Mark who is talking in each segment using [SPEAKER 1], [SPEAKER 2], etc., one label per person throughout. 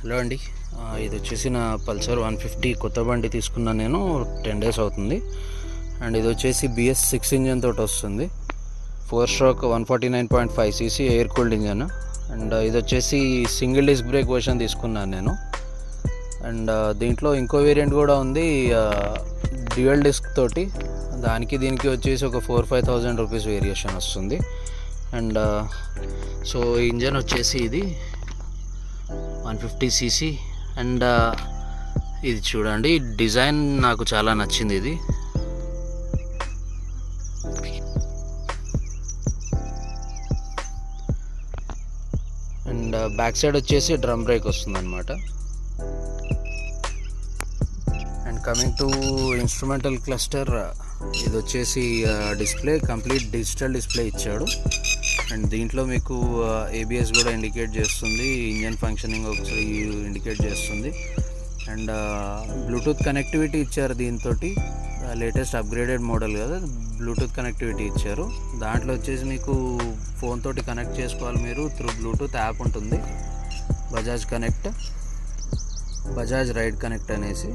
[SPEAKER 1] Hello అండి. ఇది వచ్చేసి నా పల్సర్ వన్ ఫిఫ్టీ కొత్త బండి తీసుకున్నాను నేను టెన్ డేస్ అవుతుంది. అండ్ ఇది వచ్చేసి బిఎస్ సిక్స్ ఇంజన్ తోటి వస్తుంది. Four stroke one forty nine point five CC air cooled engine. And ఇది వచ్చేసి సింగిల్ డిస్క్ బ్రేక్ వర్షన్ తీసుకున్నాను నేను. అండ్ దీంట్లో ఇంకో వేరియంట్ కూడా ఉంది డ్యూయల్ డిస్క్ తోటి. దానికి దీనికి వచ్చేసి ఒక four five thousand rupees variation వస్తుంది. అండ్ సో ఇంజన్ వచ్చేసి ఇది. వన్ ఫిఫ్టీ సీసీ అండ్ ఇది చూడండి. డిజైన్ నాకు చాలా నచ్చింది ఇది. అండ్ బ్యాక్ సైడ్ వచ్చేసి డ్రమ్ బ్రేక్ వస్తుంది అనమాట and coming to instrumental cluster ఇది వచ్చేసి డిస్ప్లే కంప్లీట్ డిజిటల్ డిస్ప్లే ఇచ్చాడు. అండ్ దీంట్లో మీకు ఏబిఎస్ కూడా ఇండికేట్ చేస్తుంది. ఇంజన్ ఫంక్షనింగ్ ఒకసారి ఇండికేట్ చేస్తుంది. అండ్ బ్లూటూత్ కనెక్టివిటీ ఇచ్చారు దీంతో లేటెస్ట్ అప్గ్రేడెడ్ మోడల్ కదా బ్లూటూత్ కనెక్టివిటీ ఇచ్చారు. దాంట్లో వచ్చేసి మీకు ఫోన్ తోటి కనెక్ట్ చేసుకోవాలి మీరు త్రూ బ్లూటూత్ యాప్ ఉంటుంది. Bajaj connect Bajaj ride connect అనేసి.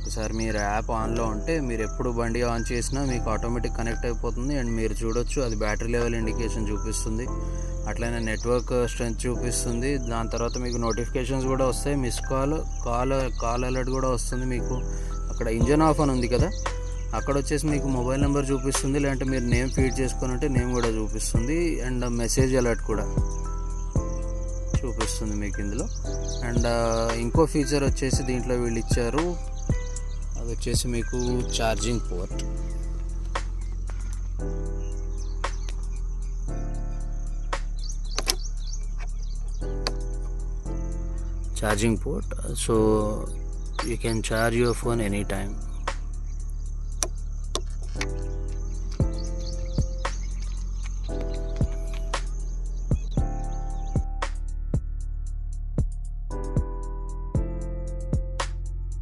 [SPEAKER 1] ఒకసారి మీరు యాప్ ఆన్లో ఉంటే మీరు ఎప్పుడు బండి ఆన్ చేసినా మీకు ఆటోమేటిక్ కనెక్ట్ అయిపోతుంది అండ్ మీరు చూడొచ్చు అది బ్యాటరీ లెవెల్ ఇండికేషన్ చూపిస్తుంది. అట్లనే నెట్వర్క్ స్ట్రెంత్ చూపిస్తుంది. దాని తర్వాత మీకు నోటిఫికేషన్స్ కూడా వస్తాయి. Miss call call call alert కూడా వస్తుంది మీకు. అక్కడ ఇంజన్ ఆఫ్ అని ఉంది కదా? అక్కడ వచ్చేసి మీకు మొబైల్ నెంబర్ చూపిస్తుంది. లేదంటే మీరు నేమ్ ఫీడ్ చేసుకుని ఉంటే నేమ్ కూడా చూపిస్తుంది. అండ్ మెసేజ్ అలర్ట్ కూడా చూపిస్తుంది మీకు ఇందులో. అండ్ ఇంకో ఫీచర్ వచ్చేసి దీంట్లో వీళ్ళు ఇచ్చారు. వచ్చేసి మీకు charging port charging port so you can charge your phone any time